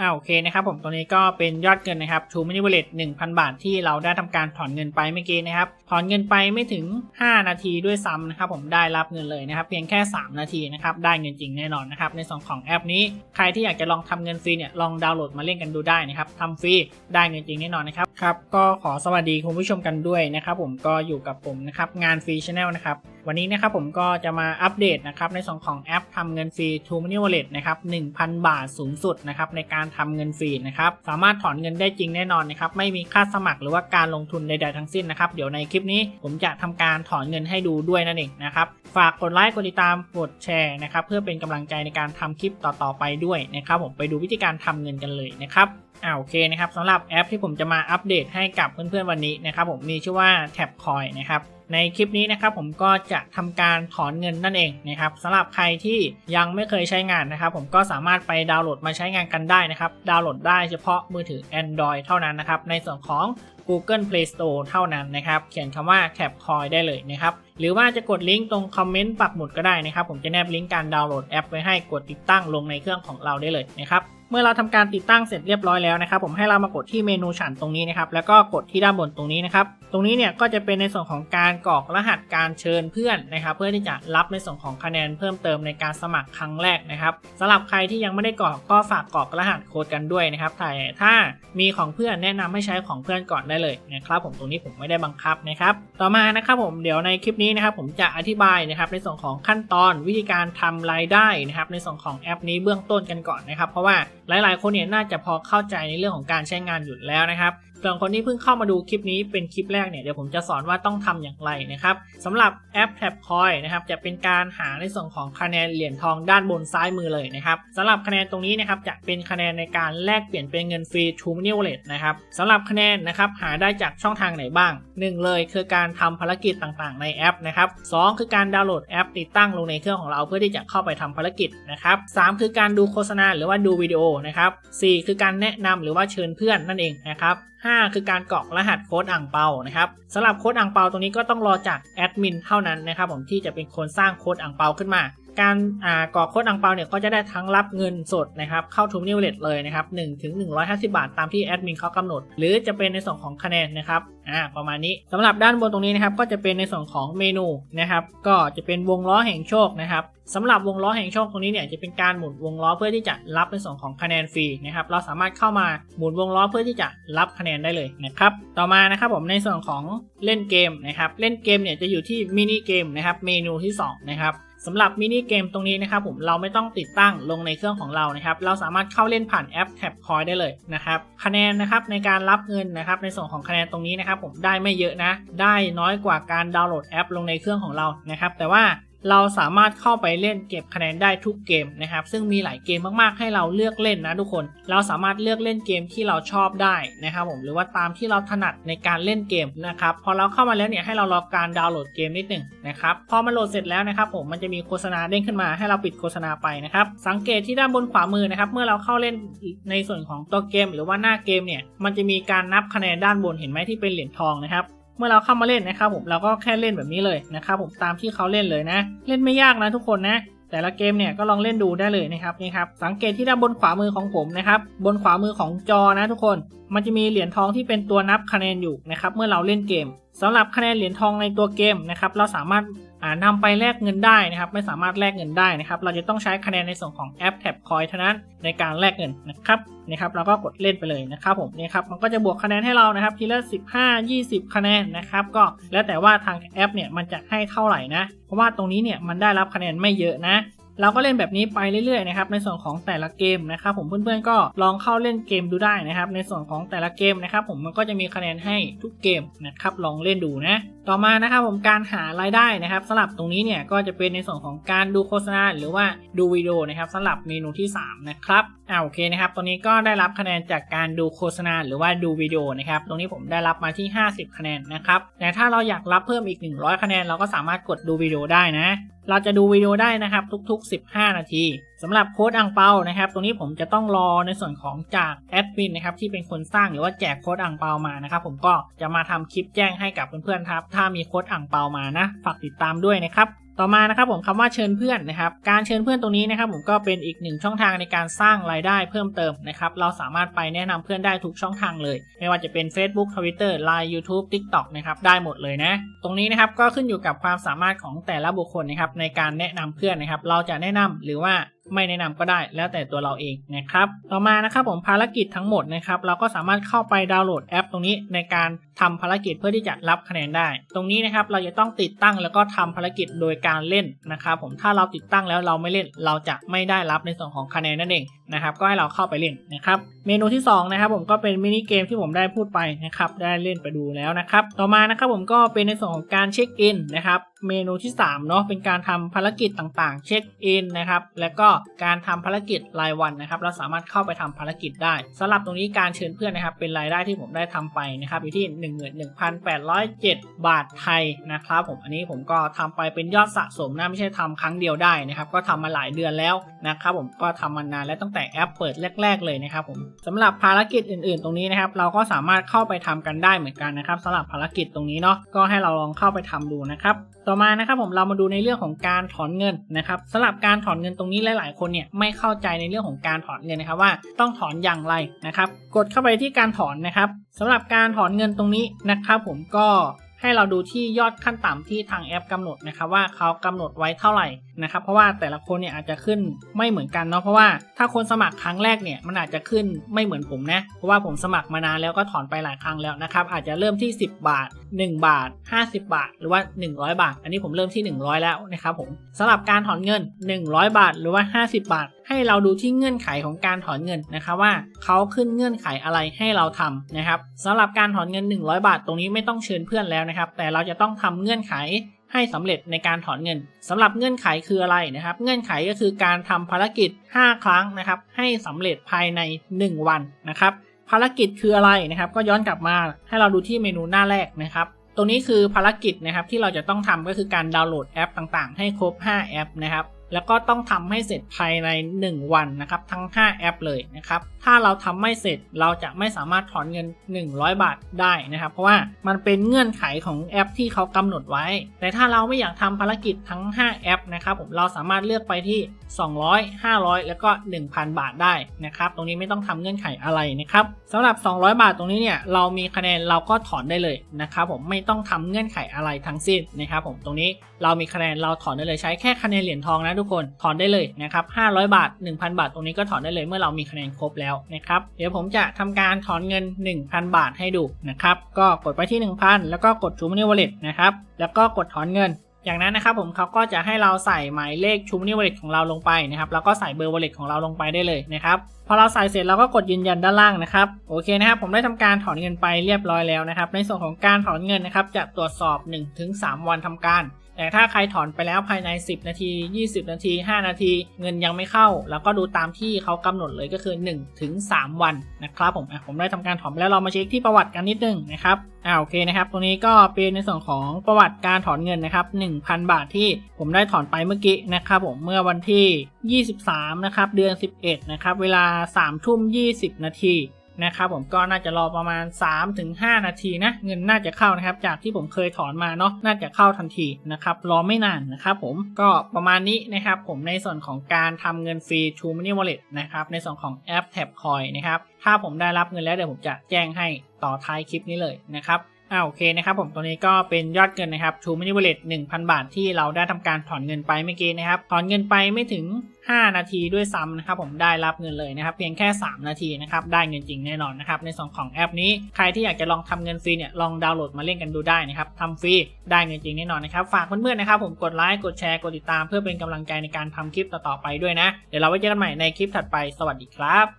อ่าโอเคนะครับผมตัวนี้ก็เป็นยอดเงินนะครับ True Money Wallet 1,000 บาทที่เราได้ทำการถอนเงินไปเมื่อกี้นะครับ ถอนเงินไปไม่ถึง 5 นาทีด้วยซ้ำนะครับผมได้รับเงินเลยนะครับ เพียงแค่ 3 นาทีนะครับได้เงินจริงแน่นอนนะครับในส่วนของแอปนี้ใครที่อยากจะลองทำเงินฟรีเนี่ยลองดาวน์โหลดมาเล่นกันดูได้นะครับทำฟรีได้เงินจริงแน่นอนนะครับ ครับก็ขอสวัสดีคุณผู้ชมกันด้วยนะครับผมก็อยู่กับผมนะครับงานฟรีชาแนลนะครับวันนี้นะครับผมก็จะมาอัปเดตนะครับในส่วนของแอปทำเงินฟรี True Money Wallet นะครับ1,000 บาทสูงสุดนะครับในการทำเงินฟรีนะครับสามารถถอนเงินได้จริงแน่นอนนะครับไม่มีค่าสมัครหรือว่าการลงทุนใดๆทั้งสิ้นนะครับเดี๋ยวในคลิปนี้ผมจะทำการถอนเงินให้ดูด้วยนั่นเองนะครับฝากกดไลค์กดติดตามกดแชร์นะครับเพื่อเป็นกำลังใจในการทำคลิปต่อๆไปด้วยนะครับผมไปดูวิธีการทำเงินกันเลยนะครับ อ่าโอเคนะครับสำหรับแอปที่ผมจะมาอัปเดตให้กับเพื่อนๆวันนี้นะครับผมมีชื่อว่า Tap Coin นะครับในคลิปนี้นะครับผมก็จะทำการถอนเงินนั่นเองนะครับสำหรับใครที่ยังไม่เคยใช้งานนะครับ ผมก็สามารถไปดาวน์โหลดมาใช้งานกันได้นะครับ ดาวน์โหลดได้เฉพาะมือถือ Android เท่านั้นนะครับในส่วนของ Google Play Store เท่านั้นนะครับ เขียนคำว่า Tap Coin ได้เลยนะครับ หรือว่าจะกดลิงก์ตรงคอมเมนต์ปักหมุดก็ได้นะครับ ผมจะแนบลิงก์การดาวน์โหลดแอปไว้ให้กดติดตั้งลงในเครื่องของเราได้เลยนะครับ เมื่อเราทำการติดตั้งเสร็จเรียบร้อยแล้วนะครับ ผมให้เรามากดที่เมนูฉันตรงนี้นะครับ แล้วก็กดที่ด้านบนตรงนี้นะครับ ตรงนี้เนี่ยก็จะเป็นในส่วนของการกรอกรหัสการเชิญเพื่อนนะครับ เพื่อที่จะรับในส่วนของคะแนนเพิ่มเติมในการสมัครครั้งแรกนะครับสำหรับใครที่ยังไม่ได้กรอกก็ฝากกรอกรหัสโค้ดกันด้วยนะครับแต่ถ้ามีของเพื่อนแนะนำให้ใช้ของเพื่อนก่อนได้เลยนะครับผมตรงนี้ผมไม่ได้บังคับนะครับต่อมานะครับผมเดี๋ยวในคลิปนี้นะครับผมจะอธิบายนะครับในส่วนของขั้นตอนวิธีการทำรายได้นะครับในส่วนของแอปนี้เบื้องต้นกันก่อนนะครับ เพราะว่าหลาย ๆ คนเนี่ยน่าจะพอเข้าใจในเรื่องของการใช้งานอยู่แล้วนะครับ ส่วนคนที่เพิ่งเข้ามาดูคลิปนี้เป็นคลิปแรกเนี่ยเดี๋ยวผมจะสอนว่าต้องทำอย่างไรนะครับสำหรับแอป Tap Coin นะครับจะเป็นการหาในส่วนของคะแนนเหรียญทองด้านบนซ้ายมือเลยนะครับสำหรับคะแนนตรงนี้นะครับจะเป็นคะแนนในการแลกเปลี่ยนเป็นเงินฟรี True Money Wallet นะครับสำหรับคะแนนนะครับหาได้จากช่องทางไหนบ้าง 1 เลยคือการทำภารกิจต่างๆ ในแอปนะครับสคือการดาวน์โหลดแอปติดตั้งลงในเครื่องของเราเพื่อที่จะเข้าไปทำภารกิจนะครับสคือการดูโฆษณาหรือว่าดูวิดีโอนะครับสคือการแนะนำหรือว่าเชิญเพื่อนนั่นเองนะครับ 5 คือการกรอกรหัสโค้ดอ่างเปานะครับสำหรับโค้ดอ่างเปาตรงนี้ก็ต้องรอจากแอดมินเท่านั้นนะครับผมที่จะเป็นคนสร้างโค้ดอ่างเปาขึ้นมา การกรอกโค้ดอ่างเปาเนี่ยก็จะได้ทั้งรับเงินสดนะครับเข้าทูมนิวเลตเลยนะครับ1ถึง150บาทตามที่แอดมินเขากำหนด หรือจะเป็นในส่วนของคะแนนนะครับอ่าประมาณนี้สำหรับด้านบนตรงนี้นะครับก็จะเป็นในส่วนของเมนูนะครับก็จะเป็นวงล้อแห่งโชคนะครับสำหรับวงล้อแห่งโชคตรงนี้เนี่ยจะเป็นการหมุนวงล้อเพื่อที่จะรับในส่วนของคะแนนฟรีนะครับเราสามารถเข้ามาหมุนวงล้อเพื่อที่จะรับคะแนนได้เลยนะครับต่อมานะครับผมในส่วนของเล่นเกมนะครับเล่นเกมเนี่ยจะอยู่ที่มินิเกมนะครับเมนูที่2นะครับ สำหรับมินิเกมตรงนี้นะครับผมเราไม่ต้องติดตั้งลงในเครื่องของเรานะครับเราสามารถเข้าเล่นผ่านแอปแท็บคอยได้เลยนะครับคะแนนนะครับในการรับเงินนะครับในส่วนของคะแนนตรงนี้นะครับผมได้ไม่เยอะนะ ได้น้อยกว่าการดาวน์โหลดแอปลงในเครื่องของเรานะครับแต่ว่า เราสามารถเข้าไปเล่นเก็บคะแนนได้ทุกเกมนะครับ ซึ่งมีหลายเกมมากๆ ให้เราเลือกเล่นนะทุกคน เราสามารถเลือกเล่นเกมที่เราชอบได้นะครับผมหรือว่าตามที่เราถนัดในการเล่นเกมนะครับพอเราเข้ามาแล้วเนี่ยให้เรารอการดาวน์โหลดเกมนิดหนึ่งนะครับพอมาโหลดเสร็จแล้วนะครับผมมันจะมีโฆษณาเด้งขึ้นมาให้เราปิดโฆษณาไปนะครับสังเกตที่ด้านบนขวามือนะครับเมื่อเราเข้าเล่นในส่วนของตัวเกม หรือว่าหน้าเกมเนี่ยมันจะมีการนับคะแนนด้านบนเห็นไหมที่เป็นเหรียญทองนะครับ เมื่อเราเข้ามาเล่นนะครับผมเราก็แค่เล่นแบบนี้เลยนะครับผมตามที่เขาเล่นเลยนะ เล่นไม่ยากนะทุกคนนะแต่ละเกมเนี่ยก็ลองเล่นดูได้เลยนะครับนี่ครับสังเกตที่ด้านบนขวามือของผมนะครับบนขวามือของจอนะทุกคน มันจะมีเหรียญทองที่เป็นตัวนับคะแนนอยู่นะครับเมื่อเราเล่นเกมสำหรับคะแนนเหรียญทองในตัวเกมนะครับเราสามารถนำไปแลกเงินได้นะครับ ไม่สามารถแลกเงินได้นะครับ เราจะต้องใช้คะแนนในส่วนของแอป Tap Coin เท่านั้นในการแลกเงินนะครับนี่ครับเราก็กดเล่นไปเลยนะครับผมนี่ครับมันก็จะบวกคะแนนให้เรานะครับทีละ 15 20 คะแนนนะครับก็แล้วแต่ว่าทางแอปเนี่ยมันจะให้เท่าไหร่นะ เพราะว่าตรงนี้เนี่ยมันได้รับคะแนนไม่เยอะนะ เราก็เล่นแบบนี้ไปเรื่อยๆนะครับในส่วนของแต่ละเกมนะครับผมเพื่อนๆก็ลองเข้าเล่นเกมดูได้นะครับในส่วนของแต่ละเกมนะครับผมมันก็จะมีคะแนนให้ทุกเกมนะครับลองเล่นดูนะ ต่อมานะครับผมการหารายได้นะครับสำหรับตรงนี้เนี่ยก็จะเป็นในส่วนของการดูโฆษณาหรือว่าดูวิดีโอนะครับสำหรับเมนูที่ 3 นะครับอ่าโอเคนะครับตรงนี้ก็ได้รับคะแนนจากการดูโฆษณาหรือว่าดูวิดีโอนะครับตรงนี้ผมได้รับมาที่ 50 คะแนนนะครับแต่ถ้าเราอยากรับเพิ่มอีก 100 คะแนน เราก็สามารถกดดูวิดีโอได้นะ เราจะดูวิดีโอได้นะครับทุก ๆ 15 นาที สำหรับโค้ดอังเปานะครับ ตรงนี้ผมจะต้องรอในส่วนของจากแอดมินนะครับที่เป็นคนสร้างหรือว่าแจกโค้ดอังเปามานะครับ ผมก็จะมาทำคลิปแจ้งให้กับเพื่อนๆครับ ถ้ามีโค้ดอังเปามานะ ฝากติดตามด้วยนะครับต่อมานะครับผมคำว่าเชิญเพื่อนนะครับ การเชิญเพื่อนตรงนี้นะครับผมก็เป็นอีกหนึ่งช่องทางในการสร้างรายได้เพิ่มเติมนะครับ เราสามารถไปแนะนำเพื่อนได้ทุกช่องทางเลย ไม่ว่าจะเป็น Facebook Twitter Line YouTube TikTok นะครับได้หมดเลยนะ ตรงนี้นะครับก็ขึ้นอยู่กับความสามารถของแต่ละบุคคลนะครับในการแนะนำเพื่อนนะครับ เราจะแนะนำหรือว่า ไม่แนะนำก็ได้ แล้วแต่ตัวเราเองนะครับ ต่อมานะครับผมภารกิจทั้งหมดนะครับ เราก็สามารถเข้าไปดาวน์โหลดแอปตรงนี้ในการทำภารกิจเพื่อที่จะรับคะแนนได้ ตรงนี้นะครับเราจะต้องติดตั้งแล้วก็ทำภารกิจโดยการเล่นนะครับผมถ้าเราติดตั้งแล้วเราไม่เล่น เราจะไม่ได้รับในส่วนของคะแนนนั่นเองนะครับก็ให้เราเข้าไปเล่นนะครับเมนูที่สองนะครับผมก็เป็นมินิเกมที่ผมได้พูดไปนะครับได้เล่นไปดูแล้วนะครับต่อมานะครับผมก็เป็นในส่วนของการเช็คอินนะครับเมนูที่3เนาะเป็นการทำภารกิจต่างๆ เช็คอินนะครับแล้วก็การทำภารกิจรายวันนะครับเราสามารถเข้าไปทำภารกิจได้สำหรับตรงนี้การเชิญเพื่อนนะครับเป็นรายได้ที่ผมได้ทำไปนะครับอยู่ที่11,807 บาทไทยนะครับผมอันนี้ผมก็ทำไปเป็นยอดสะสมนะไม่ใช่ทำครั้งเดียวได้นะครับก็ทำมาหลายเดือนแล้ว นะครับผมก็ทำมานานแล้วตั้งแต่แอปเปิดแรก ๆ เลยนะครับผมสำหรับภารกิจอื่น ๆ ตรงนี้นะครับ เราก็สามารถเข้าไปทำกันได้เหมือนกันนะครับสำหรับภารกิจตรงนี้เนาะก็ให้เราลองเข้าไปทำดูนะครับต่อมานะครับผมเรามาดูในเรื่องของการถอนเงินนะครับสำหรับการถอนเงินตรงนี้หลาย ๆ คนเนี่ยไม่เข้าใจในเรื่องของการถอนเงินนะครับว่าต้องถอนอย่างไรนะครับ กดเข้าไปที่การถอนนะครับสำหรับการถอนเงินตรงนี้นะครับ ผมก็ ให้เราดูที่ยอดขั้นต่ำที่ทางแอปกำหนดนะครับว่าเขากำหนดไว้เท่าไหร่นะครับเพราะว่าแต่ละคนเนี่ยอาจจะขึ้นไม่เหมือนกันเนาะเพราะว่าถ้าคนสมัครครั้งแรกเนี่ยมันอาจจะขึ้นไม่เหมือนผมนะเพราะว่าผมสมัครมานานแล้วก็ถอนไปหลายครั้งแล้วนะครับอาจจะเริ่มที่ 10 บาท 1 บาท 50 บาท หรือว่า 100 บาท อันนี้ผมเริ่มที่ 100 แล้วนะครับผมสำหรับการถอนเงิน 100 บาท หรือว่า 50 บาท ให้เราดูที่เงื่อนไขของการถอนเงินนะครับว่าเขาขึ้นเงื่อนไขอะไรให้เราทำนะครับสำหรับการถอนเงิน 100 บาท ตรงนี้ไม่ต้องเชิญเพื่อนแล้วนะครับ แต่เราจะต้องทำเงื่อนไขให้สำเร็จในการถอนเงินสำหรับเงื่อนไขคืออะไรนะครับ เงื่อนไขก็คือการทำภารกิจ 5 ครั้งนะครับ ให้สำเร็จภายใน 1 วันนะครับ ภารกิจคืออะไรนะครับ ก็ย้อนกลับมาให้เราดูที่เมนูหน้าแรกนะครับ ตรงนี้คือภารกิจนะครับที่เราจะต้องทำก็คือการดาวน์โหลดแอปต่างๆ ให้ครบ 5 แอปนะครับ แล้วก็ต้องทำให้เสร็จภายใน 1 วันนะครับทั้ง 5 แอปเลยนะครับถ้าเราทำไม่เสร็จเราจะไม่สามารถถอนเงิน 100 บาทได้นะครับ เพราะว่ามันเป็นเงื่อนไขของแอปที่เขากำหนดไว้ แต่ถ้าเราไม่อยากทำภารกิจทั้ง 5 แอปนะครับผมเราสามารถเลือกไปที่ 200 500 แล้วก็ 1,000 บาทได้นะครับตรงนี้ไม่ต้องทำเงื่อนไขอะไรนะครับสำหรับ 200 บาทตรงนี้เนี่ยเรามีคะแนนเราก็ถอนได้เลยนะครับผมไม่ต้องทำเงื่อนไขอะไรทั้งสิ้นนะครับผมตรงนี้เรามีคะแนนเราถอนได้เลยใช้แค่คะแนนเหรียญทองนะทุกคนถอนได้เลยนะครับ500 บาท 1,000 บาท ตรงนี้ก็ถอนได้เลยเมื่อเรามีคะแนนครบแล้วนะครับเดี๋ยวผมจะทำการถอนเงิน 1,000 บาทให้ดูนะครับก็กดไปที่ 1,000 แล้วก็กด True Money Wallet นะครับแล้วก็กดถอนเงินอย่างนั้นนะครับผมเขาก็จะให้เราใส่หมายเลขชูมินิวอลเล็ตของเราลงไปนะครับแล้วก็ใส่เบอร์วอลเล็ตของเราลงไปได้เลยนะครับพอเราใส่เสร็จเราก็กดยืนยันด้านล่างนะครับโอเคนะครับผมได้ทำการถอนเงินไปเรียบร้อยแล้วนะครับ ในส่วนของการถอนเงินนะครับจะตรวจสอบ 1-3 วันทำการ แต่ถ้าใครถอนไปแล้วภายใน 10 นาที 20 นาที 5 นาที เงินยังไม่เข้า แล้วก็ดูตามที่เขากำหนดเลยก็คือ1ถึง3วันนะครับผมอะผมได้ทำการถอนไปแล้วเรามาเช็คที่ประวัติกันนิดนึงนะครับอ่าโอเคนะครับตรงนี้ก็เป็นในส่วนของประวัติการถอนเงินนะครับ 1,000 บาทที่ผมได้ถอนไปเมื่อกี้นะครับผมเมื่อวันที่ 23 นะครับ เดือน 11 นะครับ เวลา 3 ทุ่ม 20 นาทีนะครับผมก็น่าจะรอประมาณ 3-5 นาทีนะ เงินน่าจะเข้านะครับ จากที่ผมเคยถอนมาเนาะน่าจะเข้าทันทีนะครับรอไม่นานนะครับผมก็ประมาณนี้นะครับผมในส่วนของการทำเงินฟรี True Money Wallet นะครับในส่วนของแอป Tap Coin นะครับถ้าผมได้รับเงินแล้วเดี๋ยวผมจะแจ้งให้ต่อท้ายคลิปนี้เลยนะครับ อ่าโอเคนะครับผมตัวนี้ก็เป็นยอดเงินนะครับ True Money Wallet 1,000บาทที่เราได้ทำการถอนเงินไปเมื่อกี้นะครับ ถอนเงินไปไม่ถึง 5 นาทีด้วยซ้ำนะครับผมได้รับเงินเลยนะครับ เพียงแค่ 3 นาทีนะครับได้เงินจริงแน่นอนนะครับในส่วนของแอปนี้ใครที่อยากจะลองทำเงินฟรีเนี่ยลองดาวน์โหลดมาเล่นกันดูได้นะครับทำฟรีได้เงินจริงแน่นอนนะครับฝากเพื่อนๆนะครับผมกดไลค์กดแชร์กดติดตามเพื่อเป็นกำลังใจในการทำคลิปต่อๆไปด้วยนะ เดี๋ยวเราไว้เจอกันใหม่ในคลิปถัดไปสวัสดีครับ